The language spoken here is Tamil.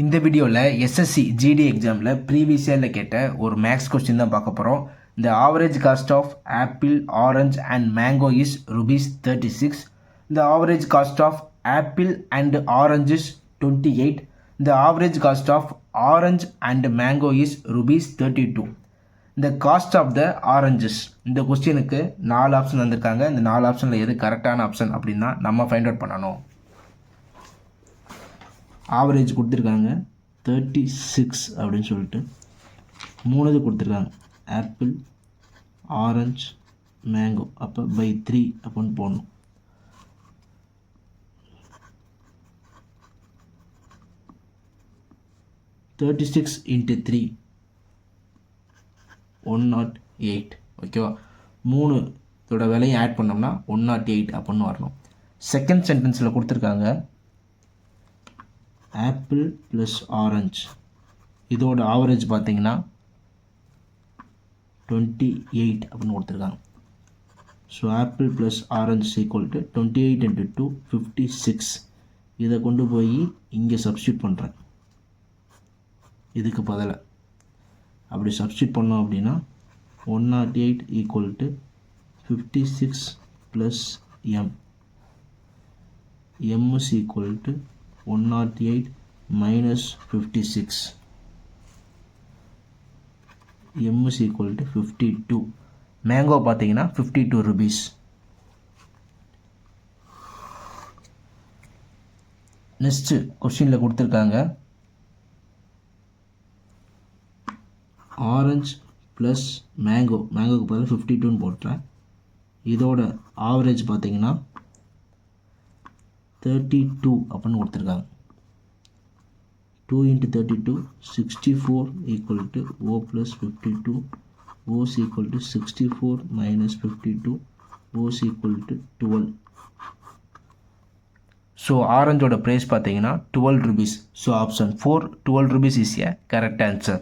இந்த வீடியோவில் எஸ்எஸ்சி ஜிடி எக்ஸாமில் ப்ரீவியஸ் இயரில் கேட்ட ஒரு மேக்ஸ் கொஸ்டின் தான் பார்க்க போகிறோம் இந்த average cost of apple orange and mango is rupees thirty six இந்த average cost of apple and orange is twenty eight இந்த average cost of orange and mango is rupees thirty two இந்த காஸ்ட் ஆஃப் த ஆரஞ்சஸ் இந்த கொஸ்டினுக்கு நாலு ஆப்ஷன் வந்திருக்காங்க. இந்த நாலு ஆப்ஷனில் எது கரெக்டான ஆப்ஷன் அப்படின்னா நம்ம ஃபைண்ட் அவுட் பண்ணணும். ஆவரேஜ் கொடுத்துருக்காங்க. தேர்ட்டி சிக்ஸ் அப்படின்னு சொல்லிட்டு. மூணு இது கொடுத்துருக்காங்க. ஆப்பிள் ஆரஞ்ச் மேங்கோ அப்போ பை த்ரீ அப்படின்னு போடணும். Thirty six into three one not eight ஓகேவா மூணு இதோட விலையும் ஆட் பண்ணோம்னா ஒன் நாட் எயிட் அப்படின்னு வரணும். செகண்ட் சென்டென்ஸில் கொடுத்துருக்காங்க. ஆப்பிள் ப்ளஸ் ஆரஞ்ச் இதோட ஆவரேஜ் பார்த்தீங்கன்னா டுவெண்ட்டி எயிட் அப்படின்னு கொடுத்துருக்காங்க. So apple plus orange equal to twenty eight into two fifty six இதை கொண்டு போய் இங்கே சப்ஸ்டியூட் பண்ணுறேன் இதுக்கு பதிலாக அப்படி சப்ஸ்டியூட் பண்ணோம் அப்படின்னா one not eight equal to fifty six plus M M is equal to one not eight minus fifty six M is equal to fifty two mango பார்த்தீங்கன்னா ஃபிஃப்டி டூ ருபீஸ் நெக்ஸ்ட்டு கொஸ்டினில் கொடுத்துருக்காங்க. ஆரஞ்ச் ப்ளஸ் மேங்கோ மேங்கோக்கு பதில் ஃபிஃப்டி டூன்னு போட்டுறேன் இதோட ஆவரேஜ் பார்த்தீங்கன்னா தேர்ட்டி டூ அப்படின்னு கொடுத்துருக்காங்க. Two into thirty two sixty four equal to O plus fifty two Os equal to sixty four minus fifty two Os equal to twelve so ஆரஞ்சோட price பார்த்தீங்கன்னா twelve rupees so option four twelve rupees is a correct answer